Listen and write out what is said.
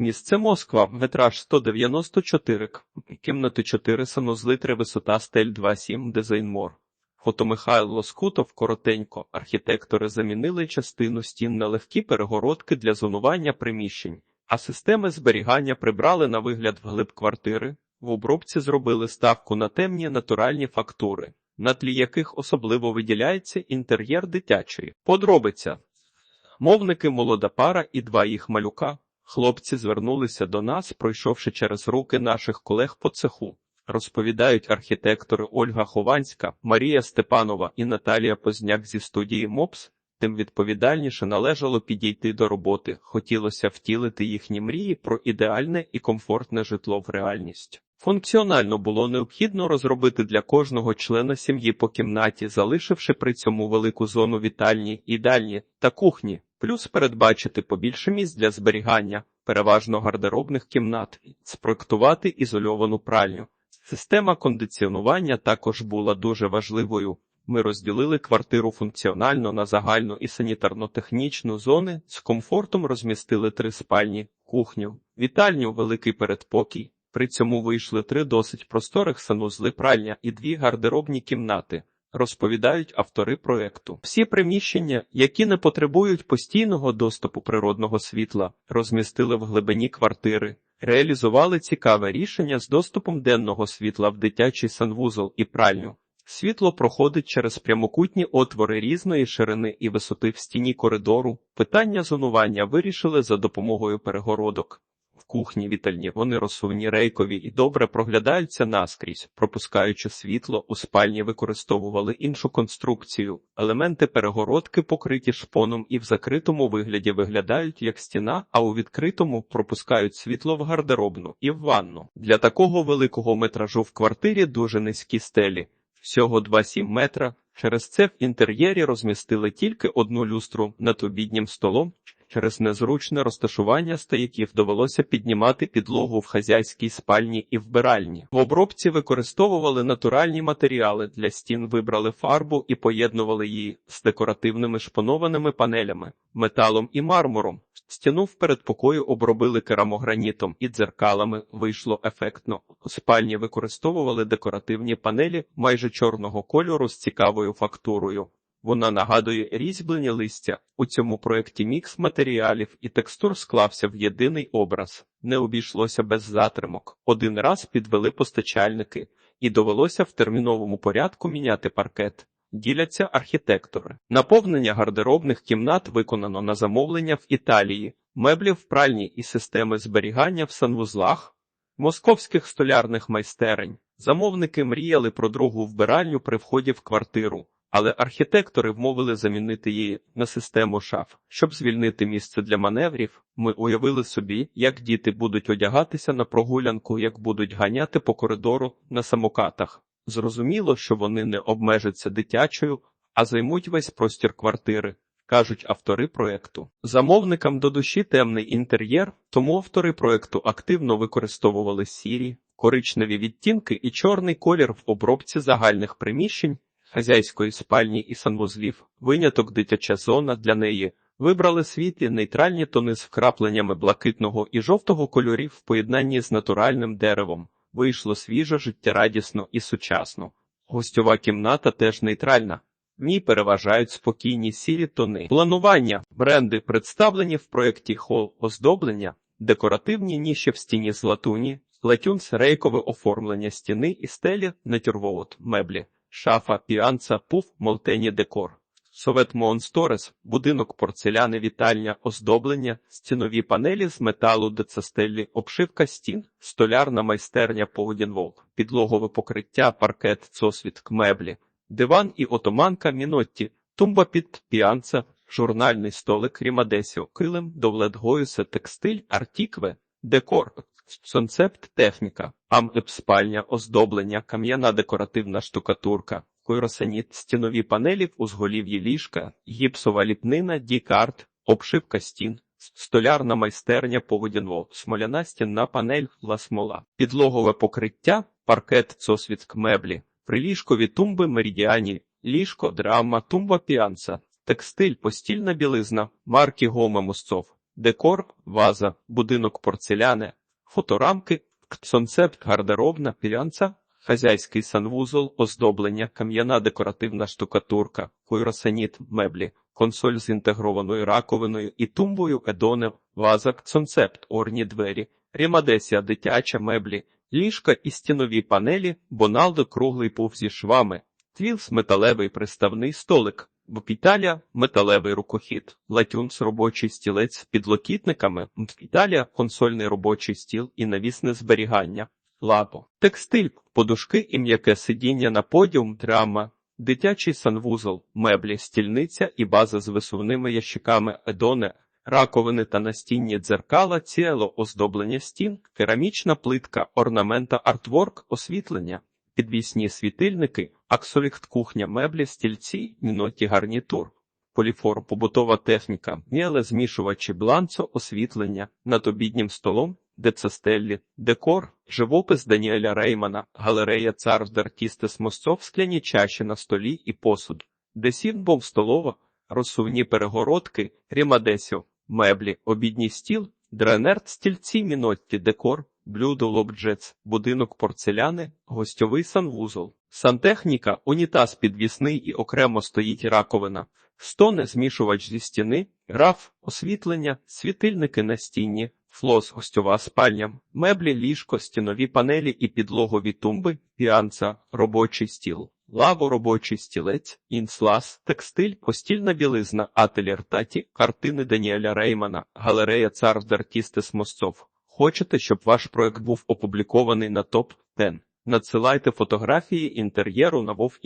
Місце Москва, метраж 194, к- кімнати 4, санузли 3, висота стель 2,7, дизайн мор. Фото Михайло Лоскутов, коротенько. Архітектори замінили частину стін на легкі перегородки для зонування приміщень, а системи зберігання прибрали на вигляд вглиб квартири. В обробці зробили ставку на темні натуральні фактури, на тлі яких особливо виділяється інтер'єр дитячої. Подробиця. Мовники молода пара і два їх малюка. Хлопці звернулися до нас, пройшовши через руки наших колег по цеху. Розповідають архітектори Ольга Хованська, Марія Степанова і Наталія Позняк зі студії МОПС. Тим відповідальніше належало підійти до роботи. Хотілося втілити їхні мрії про ідеальне і комфортне житло в реальність. Функціонально було необхідно розробити для кожного члена сім'ї по кімнаті, залишивши при цьому велику зону вітальні, їдальні та кухні, плюс передбачити побільше місць для зберігання, переважно гардеробних кімнат, спроектувати ізольовану пральню. Система кондиціонування також була дуже важливою. Ми розділили квартиру функціонально на загальну і санітарно-технічну зони, з комфортом розмістили три спальні, кухню, вітальню, великий передпокій. При цьому вийшли три досить просторих санузли пральня і дві гардеробні кімнати. Розповідають автори проекту. Всі приміщення, які не потребують постійного доступу природного світла, розмістили в глибині квартири, реалізували цікаве рішення з доступом денного світла в дитячий санвузол і пральню. Світло проходить через прямокутні отвори різної ширини і висоти в стіні коридору. Питання зонування вирішили за допомогою перегородок. Кухні вітальні вони розсувні рейкові і добре проглядаються наскрізь, пропускаючи світло, у спальні використовували іншу конструкцію. Елементи перегородки покриті шпоном і в закритому вигляді виглядають як стіна, а у відкритому пропускають світло в гардеробну і в ванну. Для такого великого метражу в квартирі дуже низькі стелі, всього 2,7 метра. Через це в інтер'єрі розмістили тільки одну люстру над обіднім столом. Через незручне розташування стояків довелося піднімати підлогу в хазяйській спальні і вбиральні. В обробці використовували натуральні матеріали для стін, вибрали фарбу і поєднували її з декоративними шпонованими панелями, металом і мармуром. Стіну в передпокою обробили керамогранітом і дзеркалами. Вийшло ефектно. У спальні використовували декоративні панелі майже чорного кольору з цікавою фактурою. Вона нагадує різьблені листя. У цьому проєкті мікс матеріалів і текстур склався в єдиний образ. Не обійшлося без затримок. Один раз підвели постачальники, і довелося в терміновому порядку міняти паркет. Діляться архітектори. Наповнення гардеробних кімнат виконано на замовлення в Італії, меблі в пральні і системи зберігання в санвузлах, московських столярних майстерень. Замовники мріяли про другу вбиральню при вході в квартиру. Але архітектори вмовили замінити її на систему шаф. Щоб звільнити місце для маневрів, ми уявили собі, як діти будуть одягатися на прогулянку, як будуть ганяти по коридору на самокатах. Зрозуміло, що вони не обмежаться дитячою, а займуть весь простір квартири, кажуть автори проекту. Замовникам до душі темний інтер'єр, тому автори проекту активно використовували сірі, коричневі відтінки і чорний колір в обробці загальних приміщень хазяйської спальні і санвузлів, виняток дитяча зона для неї. Вибрали світлі нейтральні тони з вкрапленнями блакитного і жовтого кольорів в поєднанні з натуральним деревом. Вийшло свіжо, життєрадісно і сучасно. Гостьова кімната теж нейтральна. В ній переважають спокійні сірі тони. Планування бренди представлені в проєкті хол оздоблення, декоративні ніші в стіні з латуні, латюнс рейкове оформлення стіни і стелі, натюрволот, меблі. Шафа, піанца, пуф, молтені декор. Совет Монсторес, будинок порцеляни, вітальня, оздоблення, стінові панелі з металу, децастеллі, обшивка стін, столярна майстерня, поводінвол, підлогове покриття, паркет, цосвіт, меблі, диван і отоманка, мінотті, тумба під піанца, журнальний столик, рімадесіо, килим, довлетгоюсе, текстиль, артікве, декор, Концепт техніка, амлеп спальня, оздоблення, кам'яна декоративна штукатурка, койросаніт, стінові панелі узголів'ї ліжка, гіпсова ліпнина, дікарт, обшивка стін, столярна майстерня поводінво, смоляна стінна панель, ласмола, підлогове покриття, паркет, цосвітк меблі, приліжкові тумби меридіані, ліжко, драма, тумба піанца, текстиль, постільна білизна, марки Гома Мосцов. декор, ваза, будинок порцеляни, фоторамки, концепт гардеробна, пілянця, хазяйський санвузол, оздоблення, кам'яна декоративна штукатурка, куйросаніт, меблі, консоль з інтегрованою раковиною і тумбою, едонев, ваза, концепт, орні двері, рімадесія, дитяча меблі, ліжка і стінові панелі, боналдо круглий пуф зі швами, твілс металевий приставний столик, Італія – металевий рукохід, латюнс – робочий стілець з підлокітниками, Італія – консольний робочий стіл і навісне зберігання, лапо, текстиль, подушки і м'яке сидіння на подіум, драма, дитячий санвузол, меблі, стільниця і база з висувними ящиками, едоне, раковини та настінні дзеркала, ціло, оздоблення стін, керамічна плитка, орнамента, артворк, освітлення підвісні світильники, аксоліхт кухня, меблі, стільці, міноті гарнітур, поліфор, побутова техніка, мєле, змішувачі, бланцо, освітлення, над обіднім столом, децестеллі, декор, живопис Даніеля Реймана, галерея цар Дартістес Мосцов, скляні чаші на столі і посуд, десінбов столова, розсувні перегородки, рімадесіо, меблі, обідній стіл, дренерт, стільці, мінотті, декор, блюдо лобджец, будинок порцеляни, гостьовий санвузол, сантехніка, унітаз підвісний і окремо стоїть раковина, стоне змішувач зі стіни, раф, освітлення, світильники на стіні, флос, гостьова спальня, меблі, ліжко, стінові панелі і підлогові тумби, піанца, робочий стіл. Лаво робочий стілець, інслас, текстиль, постільна білизна, ателєр таті, картини Даніеля Реймана, галерея цар Дартістес Мосцов. Хочете, щоб ваш проект був опублікований на топ 10? Надсилайте фотографії інтер'єру на Вов.